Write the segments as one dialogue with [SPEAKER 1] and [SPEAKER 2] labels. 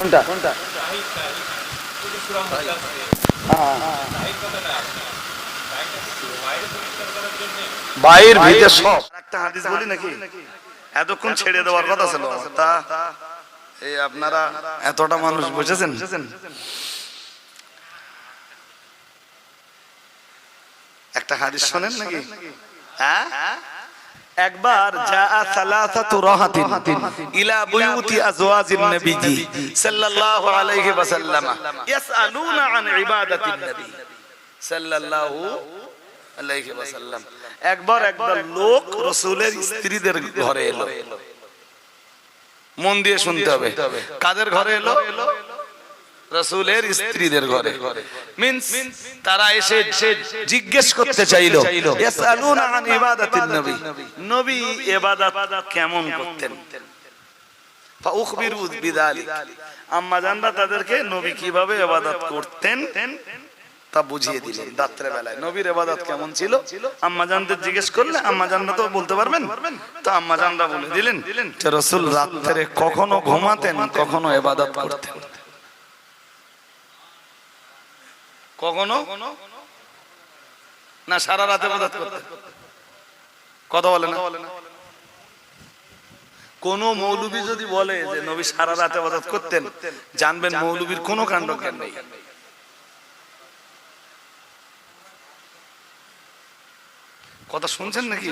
[SPEAKER 1] কোনটা? বাইর ভিতরে সব।
[SPEAKER 2] একটা হাদিস বলি নাকি? এতক্ষণ ছেড়ে দেওয়ার কথা ছিল। তা এই আপনারা এতটা মানুষ বসেছেন একটা হাদিস শোনেন নাকি? হ্যাঁ? একবার সালাসাতু রাহাতিন ইলা বুয়ুতি নবীজি সাল্লাল্লাহু আলাইহি ইয়াসআলুনা আন ইবাদাতিন নবী সাল্লাল্লাহু আলাইহি একবার একদল লোক রাসূলের স্ত্রীদের ঘরে এলো। মন দিয়ে শুনতে হবে। কাদের ঘরে এলো? রসুলের স্ত্রীদের ঘরে। মিন্স তারা এসে জিজ্ঞেস করতে চাইলো ইয়াসআলুনা আন ইবাদাতিন নবী? নবী। ইবাদত কেমন করতেন? আম্মা জানরা তাদেরকে নবী কীভাবে ইবাদত করতেন? তা বুঝিয়ে দিলেন রাত্রে বেলায় নবীর ইবাদত কেমন ছিল? আম্মা জানদের জিজ্ঞেস করলে আম্মা জানরা তো বলতে পারবেন। তো আম্মা জানরা বলে দিলেন যে রাসূল রাত্রে কখনো ঘুমাতেন কখনো ইবাদত করতেন। কখনো? না সারা রাতে ইবাদত করতেন কথা বলে না। কোন মৌলবী যদি বলে যে নবী সারা রাতে ইবাদত করতেন জানবেন মৌলবীর কোনো কাণ্ড জ্ঞান নেই। কথা শুনছেন নাকি?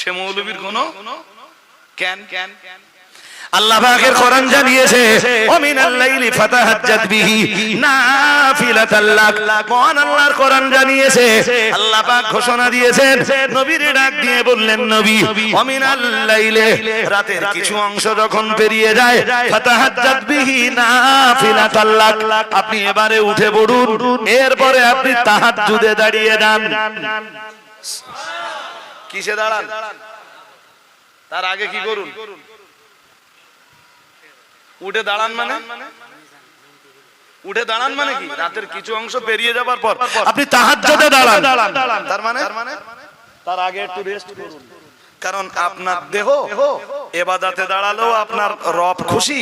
[SPEAKER 2] সে মৌলবীর কোন কেন কেন আল্লাহ পাকের কোরআন জানিয়েছে ও মিনাল লাইলি ফাতাহাজ্জাত বিহি নাফিলাতাল মহান আল্লাহর কোরআন জানিয়েছে, আল্লাহ পাক ঘোষণা দিয়েছেন, নবীর ডাক দিয়ে বললেন, নবী ও মিনাল লাইলে রাতের কিছু অংশ যখন পেরিয়ে যায়, ফাতাহাজ্জাত বিহি নাফিলাতাল আপনি এবারে উঠে পড়ুন, এরপরে আপনি তাহাজ্জুদে দাঁড়িয়ে যান। কিসে দাঁড়ান? তার আগে কি করুন? উঠে দাঁড়ান মানে? উঠে দাঁড়ান মানে কি? রাতের কিছু অংশ পেরিয়ে যাবার পর। আপনি তাহাজ্জুদে দাঁড়ান। তার মানে? তার আগে একটু রেস্ট করুন। কারণ আপনার দেহ এবাদাতে দাঁড়ালেও আপনার রব খুশি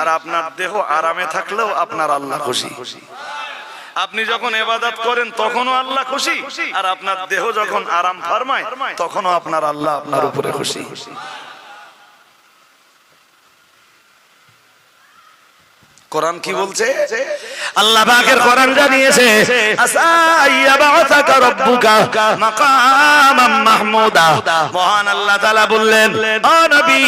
[SPEAKER 2] আর আপনার দেহ আরামে থাকলেও আপনার আল্লাহ খুশি। আপনি যখন এবাদত করেন তখনও আল্লাহ খুশি আর আপনার দেহ যখন আরাম ফরমায় তখনও আপনার আল্লাহ আপনার উপরে খুশি। কোরআন কি বলছে? আল্লাহ পাকের কোরআন জানিয়েছে আসাইয়া বাআসাকা রাব্বুকা মাকামাম মাহমুদা। মহান আল্লাহ তাআলা বললেন ও নবী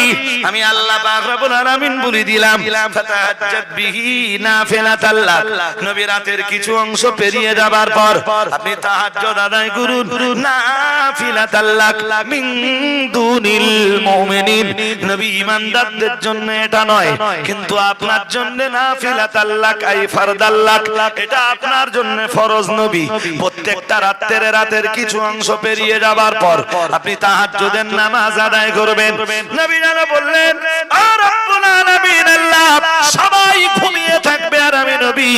[SPEAKER 2] আমি আল্লাহ পাক রব্বুল আলামিন বলে দিলাম ফাতাহাজ্জাত বিহি নাফিলাতাল লাক। নবী রাতের কিছু অংশ পেরিয়ে যাবার পর আপনি তাহাজ্জুদ আদায় করুন। লাক মিন কিছু অংশ পেরিয়ে যাবার পর আপনি নামাজ আদায় করবেন। বললেন সবাই ঘুমিয়ে থাকবে আর আমি নবী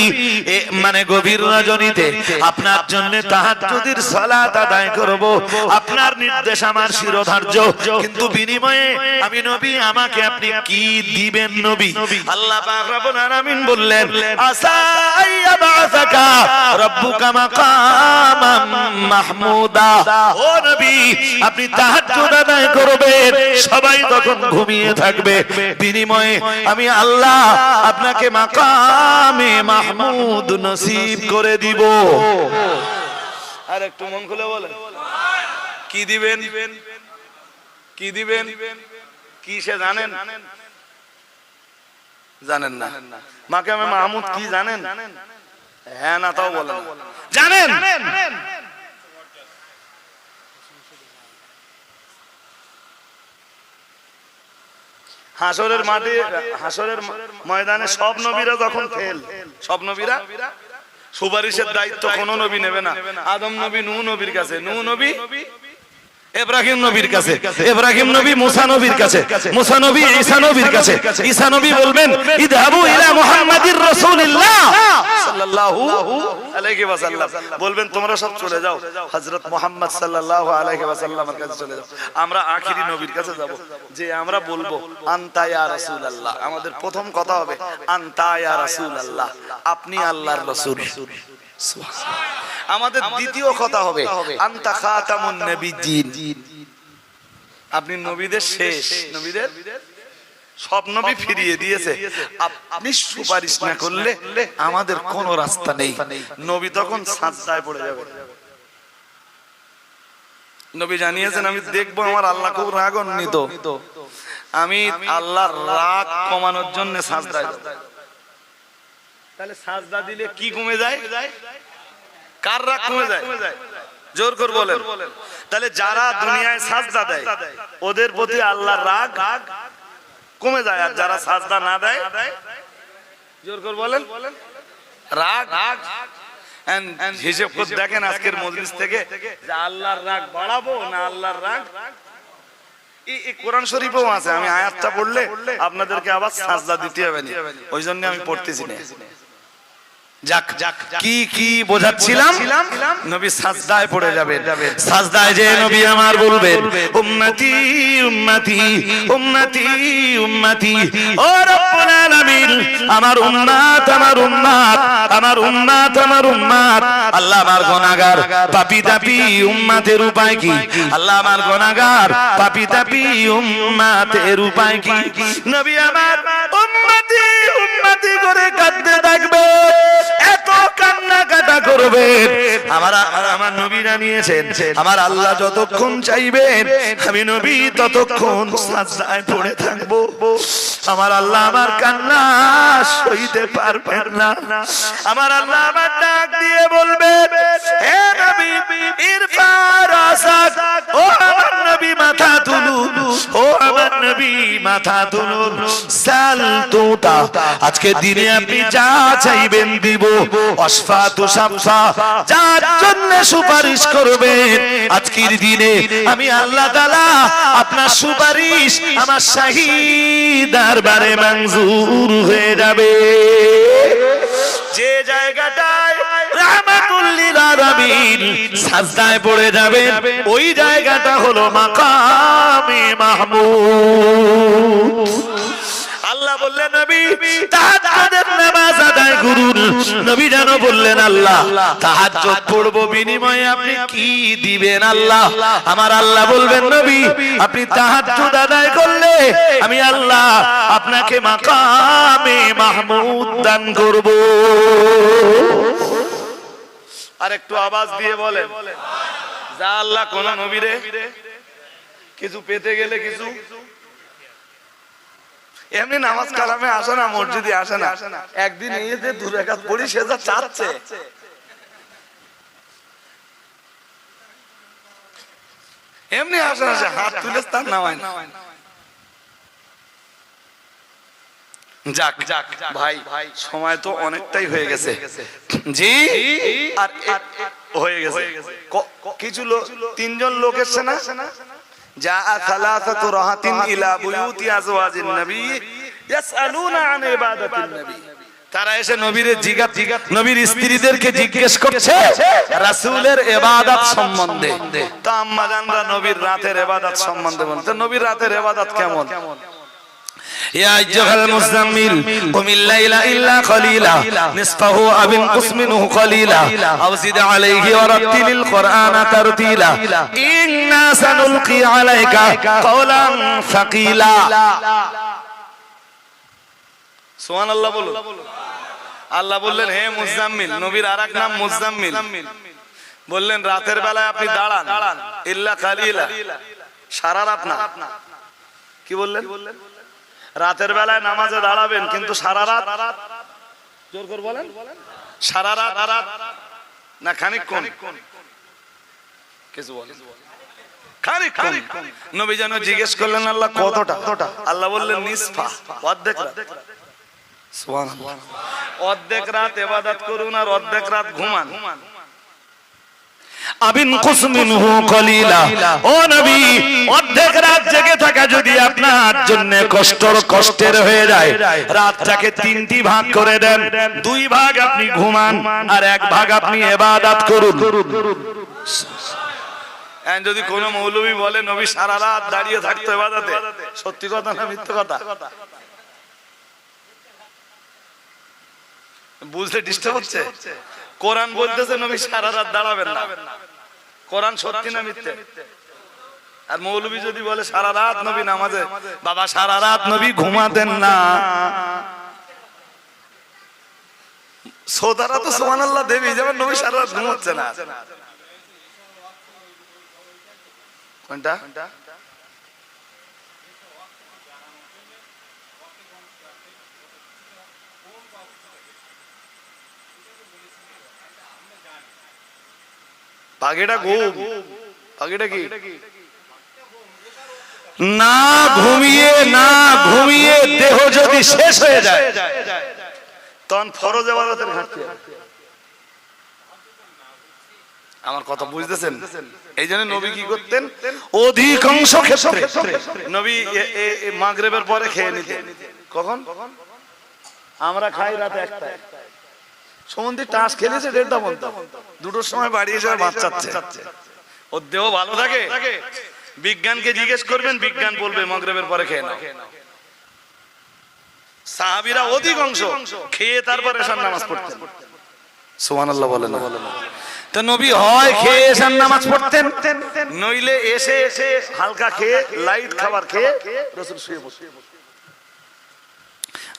[SPEAKER 2] মানে গভীর রজনীতে আপনার জন্য তাহাজ্জুদের সালাত আদায় করব। আপনার নির্দেশ আমার শিরোধার্য। কিন্তু বিনিময়ে আমি নবী, আমাকে আপনি কি দিবেন নবী? আল্লাহ পাক রব্বুল আলামিন বললেন আসাইয়া বাসাকা রব্বুকা মাকামাম মাহমুদা। ও নবী, আপনি তাহাজ্জুদ আদায় করবেন, সবাই তখন ঘুমিয়ে থাকবে। বিনিময়ে আমি আল্লাহ আপনাকে মাকামে মাহমুদ নসিব করে দিব। আর একটু মন খুলে বলেন। কি দিবেন? কি দিবেন? কি সে জানেন? জানেন না। মাকামে মাহমুদ কি জানেন? হ্যাঁ না তাও বলেন জানেন? হাসরের মাঠে হাসরের ময়দানে সব নবীরা যখন ফেল সব নবীরা সুপারিশের দায়িত্ব কোন নবী নেবে না। আদম নবী নূহ নবীর কাছে। নূহ নবী? ইব্রাহিম নবীর কাছে ইব্রাহিম নবী মুসা নবীর কাছে মুসা নবী ঈসা নবীর কাছে ঈসা নবী বলবেন ইদহাবু ইলা মুহাম্মাদির রাসূলিল্লাহ। সাল্লাল্লাহু আলাইহি ওয়াসাল্লাম বলবেন তোমরা সব চলে যাও। হযরত মুহাম্মদ সাল্লাল্লাহু আলাইহি ওয়াসাল্লামের কাছে চলে যাও। আমরা আখিরি নবীর কাছে যাব যে আমরা বলব আনতা ইয়া রাসূলুল্লাহ। আমাদের প্রথম কথা হবে আনতা ইয়া রাসূলুল্লাহ। আপনি আল্লাহর রাসূল। আমাদের দ্বিতীয় কথা হবে আনতা খাতামুন নবিয়্যিন আপনি নবীদের শেষ। নবীদের? সব নবী ফিরিয়ে দিয়েছে। আপনি সুপারিশ না করলে আমাদের কোনো রাস্তা নেই। নবী তখন সাজদায় পড়ে যাবে। নবী জানিয়েছেন আমি দেখব আমার আল্লাহ খুব রাগান্বিত আমি আল্লাহর রাগ কমানোর জন্য সাজদায় যাব। তাহলে সাজদা দিলে কি কমে যায়? কার রাগ কমে যায়? জোর করে বলেন। তাহলে যারা দুনিয়ায় সাজদা দেয় ওদের প্রতি আল্লাহর রাগ কমে যায়। আর যারা সাজদা না দেয় জোর করে বলেন। রাগ। রাগ। হিসেব করে দেখেন আজকের মজলিস থেকে যে আল্লাহর রাগ বাড়াবো না আল্লাহর রাগ? কোরআন শরীফেও আছে। আমি আয়াতটা পড়লে আপনাদেরকে আবার সাজদা দিতে হবে ওই জন্য আমি পড়তেছি না। যাক কি কি বোঝাচ্ছিলাম? নবী সাজদায় পড়ে যাবেন সাজদায় যে নবী আমার বলবেন উম্মতি উম্মতি উম্মতি উম্মতি ও রব্বুল আলামিন আমার উম্মত আমার উম্মত আমার উম্মত আমার উম্মত। আল্লাহ আমার গুনাহগার পাপী তাপী উম্মতের উপায় কি? আল্লাহ আমার গুনাহগার পাপী তাপী উম্মতের উপায় কি? নবী আমার উম্মতি উম্মতি করে কাঁদতে থাকবে। এত কান্না কাটা করবেন আমার আমার আমার নবী জানিয়েছেন আমার আল্লাহ যতক্ষণ চাইবেন, আমি নবী ততক্ষণ সাজদায় পড়ে থাকব। আমার আল্লাহ আমার কান্না সইতে পারবেন না। আমার আল্লাহ আমার ডাক দিয়ে বলবে সুপারিশ করবেন। আজকের দিনে আমি আল্লাহ আপনার সুপারিশ আমার শাহী দরবারে মঞ্জুর হয়ে যাবে। যে রাহমাতুল্লিল আলামিন সাজদায় পড়ে যাবেন ওই জায়গাটা হলো মাকামে মাহমুদ। আল্লাহ বললেন, নবী, তাহাজ্জুদের নামাজ আপনি কি দিবেন, আল্লাহ? আমার আল্লাহ বলবেন, নবী, আপনি তাহাজ্জুদ আদায় করলে আমি আল্লাহ আপনাকে মাকামে মাহমুদ দান করব। আর একটু আওয়াজ দিয়ে বলেন। যা আল্লাহ কোন নবীরে কিছু পেতে গেলে কিছু। এমনি নামাজ কালামে আসে না, মসজিদে আসে না। একদিন এই দু রেখাত পড়ি, সে যা চাচ্ছে। এমনি আসে না হাত তুলে তার নামায় না। যাক যাক ভাই ভাই সময় তো অনেকটাই হয়ে গেছে। জি? আর হয়ে গেছে। কিছু লোক তিনজন লোক এসছে না? যা সালাসাতু রাহাতিন ইলা বুয়ুতি আজওয়াজিন নবী। ইয়াসআলুনা আন ইবাদাতিন নবী। তারা এসে নবীর জিজ্ঞাস জিজ্ঞাস নবীর স্ত্রীদেরকে জিজ্ঞেস করছে রাসূলের ইবাদত সম্বন্ধে। তা আম্মা জানরা নবীর রাতের ইবাদত সম্বন্ধে বলতে নবীর রাতের ইবাদত কেমন? يا أيها المزمل قم الليل إلا قليلا نصفه أو انقص منه قليلا أو زد عليه ورتل القرآن ترتيلا إنا سنلقي عليك قولا ثقيلا সুবহান আল্লাহ বলুন আল্লাহ বললেন হে মুজাম্মিল নবীর আরেক নাম মুজাম্মিল বললেন রাতের বেলায় আপনি দাঁড়ান ইল্লা কালিলা সারা রাত না কি বললেন রাতের বেলায় নামাজে দাঁড়াবেন কিন্তু সারা রাত? জোর করে বলেন। সারা রাত? রাত না খানিকক্ষণ। কিছু বলেন। খানিকক্ষণ। নবী যেন জিজ্ঞেস করলেন আল্লাহ কতটা? আল্লাহ বললেন নিসফা। অর্ধেক রাত। অর্ধেক রাত। এবাদত করুন আর অর্ধেক রাত ঘুমান। আবিন কুসমিনহু কলিলা ও নবী অর্ধেক রাত জেগে থাকা যদি আপনার জন্য কষ্টর কষ্টের হয়ে যায় রাতটাকে তিনটি ভাগ করে দেন। দুই ভাগ আপনি ঘুমান আর এক ভাগ আপনি ইবাদত করুন। যদি কোন মৌলবী বলে নবী সারা রাত দাঁড়িয়ে থাকতো এবাদাতে সত্যি কথা না মিথ্যে কথা? বুঝতে ডিস্টার্ব হচ্ছে? কোরআন বলতেছে নবী সারা রাত দাঁড়াবেন না। কোরআন সত্যি না মিথ্যে? আর মৌলবী যদি বলে সারা রাত নবী নামাজে, বাবা সারা রাত নবী ঘুমাতেন না। সোদারা তো সোমান আল্লাহ দেবী, যেমন নবী সারা রাত ঘুমাচ্ছে না। কোনটা? পাখিটা ঘুম। পাখিটা কি? না ঘুমিয়ে না ঘুমিয়ে দেহ যদি শেষ হয়ে যায় তখন ফরজ এবাদতের ঘাটতি আমার কথা বুঝতেছেন? এই জন্য নবী কি করতেন? অধিকাংশ ক্ষেত্রে। নবী মাগরেবের পরে খেয়ে নিতেন। কখন? আমরা খাই রাতে একটা সমন্ধি টাস খেলেছে দেড়টা পর্যন্ত দুটোর সময় বাড়ি এসে ভাত চাচ্ছে। ওর দেহ ভালো থাকে? বিজ্ঞানকে জিজ্ঞেস করবেন বিজ্ঞান বলবে মগরেবের পরে খেয়ে নাও। সাহাবিরা অধিকাংশ খেয়ে তারপর এসার নামাজ পড়তেন। সুবহানাল্লাহ বলেন তো নবী হয় খেয়ে এসার নামাজ পড়তেন? নইলে এসে এসে হালকা খেয়ে লাইট খাবার খেয়ে রসুল শুয়ে বসে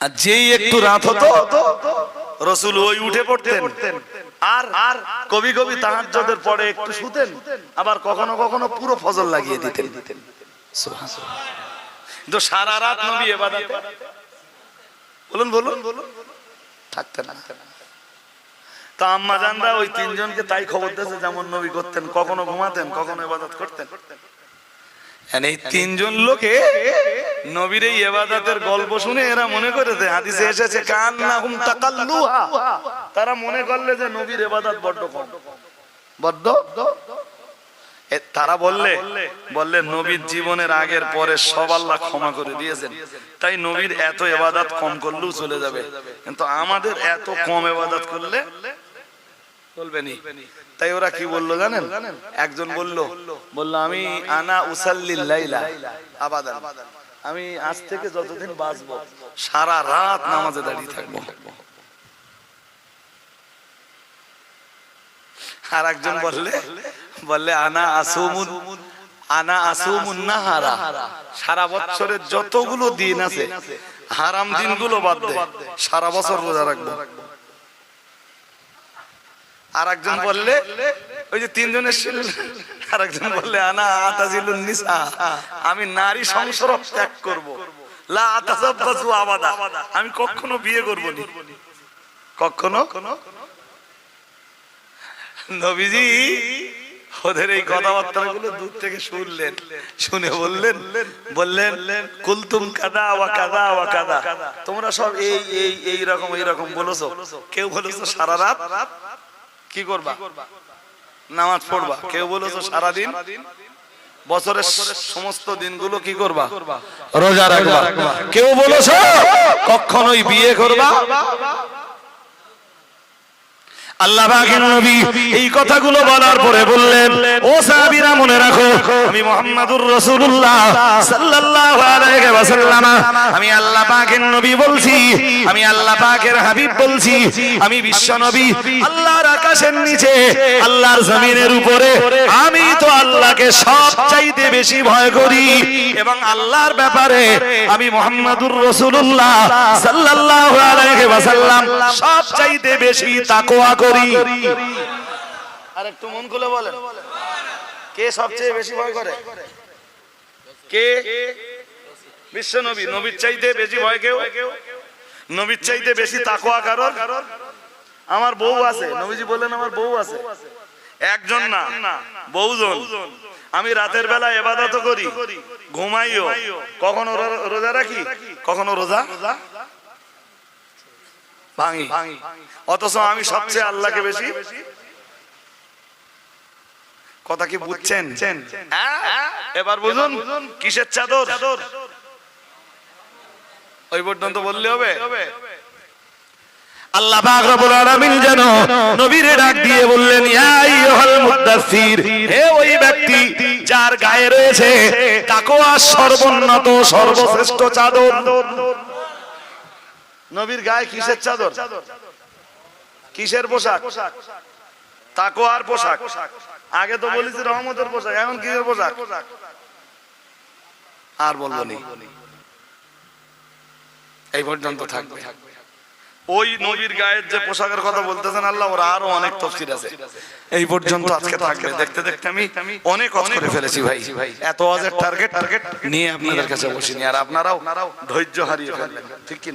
[SPEAKER 2] আর যেই একটু রাত হতো রসুল ওই উঠে পড়তেন। আর আর কবি কবি তাহাজ্জুদের পরে একটু শুতেন, আবার কখনো কখনো পুরো ফজল লাগিয়ে দিতেন। কিন্তু সারা রাত নবী ইবাদতে বলুন বলুন। বলুন থাকতেন না। তা আম্মা জানরা ওই তিনজনকে তাই খবর দিয়েছে যেমন নবী করতেন, কখনো ঘুমাতেন, কখনো ইবাদত করতেন। এই তিনজন লোকে নবীর এই এবাদাতের গল্প শুনে এরা মনে করেছে, হাদিসে এসেছে, কান্নাহুম তাকাল্লুহা। তারা মনে করলে যে নবীর এবাদাত বড্ড কম। তারা বললে বললে নবীর জীবনের আগের পরে সব আল্লাহ ক্ষমা করে দিয়েছেন। তাই নবীর এত এবাদাত কম করলেও চলে যাবে। কিন্তু আমাদের এত কম এবাদাত করলে চলবে নি। তাই ওরা কি বলল জানেন? একজন বলল বলল, আমি আনা উসাল্লিল লাইলা আবাদান। আমি আজ থেকে যতদিন বাঁচবো, সারা রাত নামাজে দাঁড়িয়ে থাকব। আর একজন বললে বললে, আনা আসুমুন আনা আসুমুন নাহারা। সারা বছরের যতগুলো দিন আছে, হারাম দিনগুলো বাদ দে, সারা বছর রোজা রাখব। আর একজন বললে ওই যে তিনজনের ছিল আর একজন বললে আনা আতাজিলুন নিসা আমি নারী সংসর্গ ত্যাগ করব। লা আতাজাব্বাজু আবাদা। আমি কখনো বিয়ে করব নি। কখনো? নবীজি ওদের এই কথাবার্তা গুলো দূর থেকে শুনলেন। শুনে বললেন বললেন কুলতুম কাদা ওয়া কাদা ওয়া কাদা তোমরা সব এই এই এই রকম এই রকম বলেছ। কেউ বলেছ সারা রাত। কি করবা? নামাজ পড়বা। কেউ বলেছ সারাদিন? বছরের সমস্ত দিনগুলো কি করবা? রোজা রাখবা। কেউ বলেছ? কখনোই বিয়ে করবা? আল্লাহ নবী এই কথাগুলো বলার পরে বললেন, ও সাহাবীরা, মনে রাখো, আমি মুহাম্মাদুর ওয়াসাল্লাম, আমি আল্লাহ নবী বলছি, আমি আল্লাহ হাবিব বলছি, আমি বিশ্ব নবী, আল্লাহর আকাশের নিচে, আল্লাহর জমিনের উপরে, আমি তো আল্লাহকে সবচাইতে বেশি ভয় করি এবং আল্লাহর ব্যাপারে আমি মুহাম্মাদুর রাসূলুল্লাহ সাল্লাল্লাহু সবচাইতে বেশি করি আর একটু মন খুলে বলেন। কে সবচেয়ে বেশি ভয় করে? কে? বিশ্ব নবী। নবীর চাইতে বেশি ভয় কেউ? নবীর চাইতে বেশি তাকওয়া কারণ আমার বউ আছে। নবীজি বললেন, আমার বউ আছে। একজন না, বহুজন। আমি রাতের বেলা এবাদত করি। ঘুমাইও। কখনো রোজা রাখি? কখনো রোজা? ভাঙি। অথচ আমি সবচেয়ে আল্লাহকে বেশি কথা কি বুঝছেন? হ্যাঁ? এবার বুঝুন, কিসের চাদর? ওই পর্যন্ত বললে হবে। আল্লাহ যেন নবীরে ডাক দিয়ে বললেন হে ওই ব্যক্তি যার গায়ে রয়েছে তাকওয়া সর্বোন্নত, সর্বশ্রেষ্ঠ চাদর। নবীর গায়ে কিসের চাদর? কিসের পোশাক? তাকওয়ার পোশাক? আগে তো বলেছি রহমতের পোশাক এখন কিসের পোশাক? আর বলব নি। এই পর্যন্ত থাকবে। ওই নবীর গায়ের যে পোশাকের কথা বলতেছেন আল্লাহ ওর আরও অনেক তফসির আছে। এই পর্যন্ত আজকে থাকবে। দেখতে দেখতে আমি অনেক অনেক করে ফেলেছি ভাই। এত আজের টার্গেট টার্গেট নিয়ে আপনাদের কাছে বসিনি। আর আপনারাও ধৈর্য হারিয়ে ফেলবেন ঠিক কি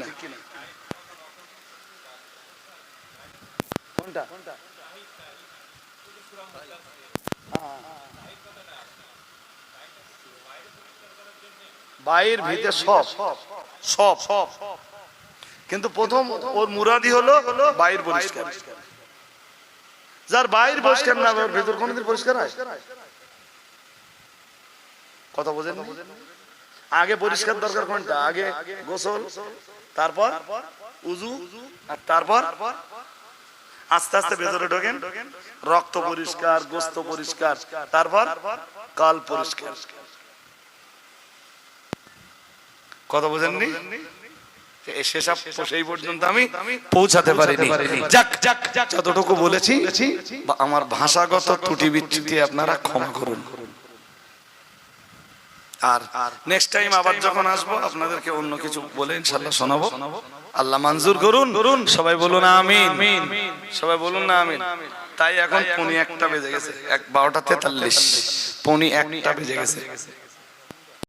[SPEAKER 2] কোনটা?
[SPEAKER 1] বাইর ভিতরে সব
[SPEAKER 2] সব। সব কিন্তু প্রথম ওর মুরাদি হলো বাইর পরিষ্কার। যার বাইর পরিষ্কার না ওর ভেতর কোনদিন পরিষ্কার হয়? কথা বোঝেন আগে পরিষ্কার দরকার কোনটা? আগে গোসল তারপর উজু আর তারপর আস্তে আস্তে ভেতরে ঢোকেন। রক্ত পরিষ্কার গোস্ত পরিষ্কার। তারপর? কাল পরিষ্কার। কথা বোঝেননি? সেসব সেই পর্যন্ত আমি পৌঁছাতে পারিনি। যাক যাক যতটুকু বলেছি বা আমার ভাষাগত ত্রুটি বিচ্যুতি আপনারা ক্ষমা করুন। আর নেক্সট টাইম আবার যখন আসব আপনাদেরকে অন্য কিছু বলে ইনশাল্লাহ শোনাবো। আল্লাহ মঞ্জুর করুন। করুন। সবাই বলুন আমিন। সবাই বলুন না আমিন। তাই এখন পনি একটা বেজে গেছে। এক বারোটা তেতাল্লিশ। পনি একটা বেজে গেছে।